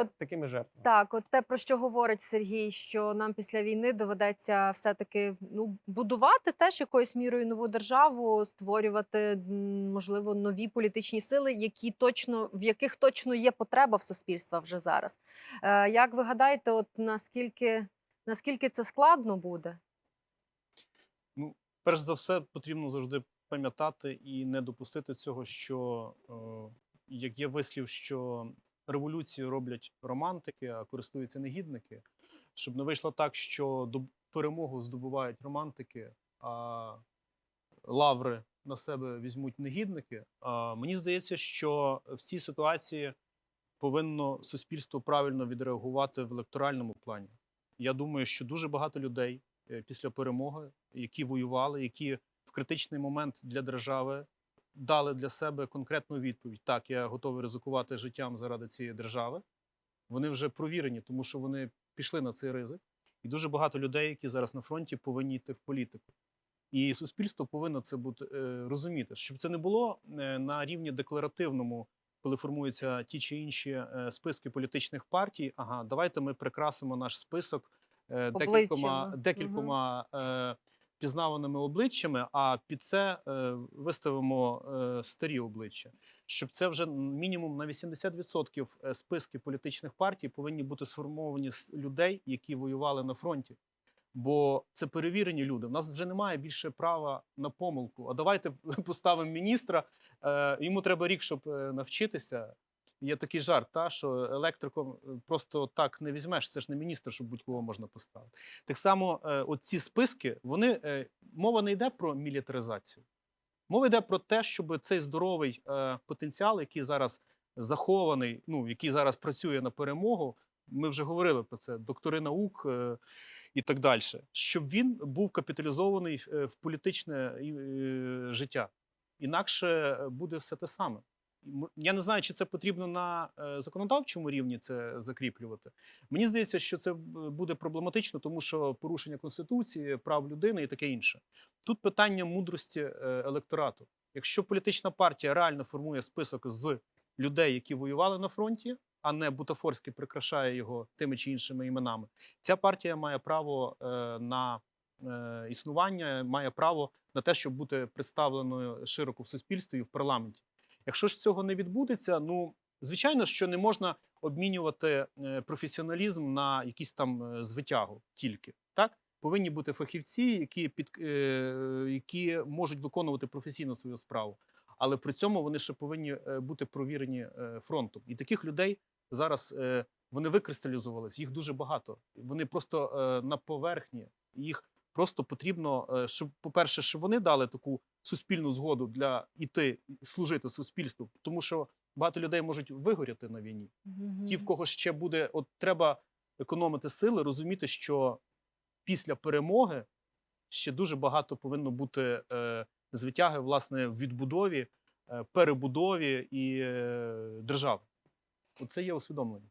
От такими жертвами. Так, от те, про що говорить Сергій, що нам після війни доведеться все-таки ну, будувати теж якоюсь мірою нову державу, створювати можливо нові політичні сили, які точно в яких точно є потреба в суспільства вже зараз. Е, як ви гадаєте, от наскільки наскільки це складно буде? Ну, перш за все потрібно завжди пам'ятати і не допустити цього, що е, як є вислів, що революцію роблять романтики, а користуються негідники, щоб не вийшло так, що перемогу здобувають романтики, а лаври на себе візьмуть негідники. А мені здається, що в цій ситуації повинно суспільство правильно відреагувати в електоральному плані. Я думаю, що дуже багато людей е, після перемоги, які воювали, які в критичний момент для держави дали для себе конкретну відповідь: так, я готовий ризикувати життям заради цієї держави. Вони вже провірені, тому що вони пішли на цей ризик. І дуже багато людей, які зараз на фронті, повинні йти в політику. І суспільство повинно це бути е, розуміти, щоб це не було е, на рівні декларативному, коли формуються ті чи інші е, списки політичних партій. Ага, давайте ми прикрасимо наш список декількома, Обличчями. декількома е, пізнаваними обличчями, а під це е, виставимо е, старі обличчя. Щоб це вже мінімум на 80% е, списки політичних партій повинні бути сформовані з людей, які воювали на фронті. Бо це перевірені люди. У нас вже немає більше права на помилку. А давайте поставимо міністра. Йому треба рік, щоб навчитися. Є такий жарт, та що електриком просто так не візьмеш. Це ж не міністр, щоб будь-кого можна поставити. Так само, е, от ці списки, вони е, мова не йде про мілітаризацію. Мова йде про те, щоб цей здоровий е, потенціал, який зараз захований, ну який зараз працює на перемогу. Ми вже говорили про це, доктори наук і так далі, щоб він був капіталізований в політичне життя. Інакше буде все те саме. Я не знаю, чи це потрібно на е, законодавчому рівні це закріплювати. Мені здається, що це буде проблематично, тому що порушення конституції, прав людини і таке інше. Тут питання мудрості е, електорату. Якщо політична партія реально формує список з людей, які воювали на фронті, а не бутафорськи прикрашає його тими чи іншими іменами, ця партія має право е, на е, існування, має право на те, щоб бути представленою широко в суспільстві і в парламенті. Якщо ж цього не відбудеться, ну звичайно, що не можна обмінювати е, професіоналізм на якісь там е, звитягу тільки так. Повинні бути фахівці, які під е, які можуть виконувати професійно свою справу, але при цьому вони ще повинні бути провірені фронтом. І таких людей зараз вони викристалізувались. Їх дуже багато. Вони просто на поверхні. Їх просто потрібно, е, щоб, по-перше, щоб вони дали таку суспільну згоду для іти служити суспільству, тому що багато людей можуть вигоріти на війні. Ті, в кого ще буде, от треба економити сили, розуміти, що після перемоги ще дуже багато повинно бути е, звитяги власне в відбудові, е, перебудові і е, держави. Оце є усвідомлення.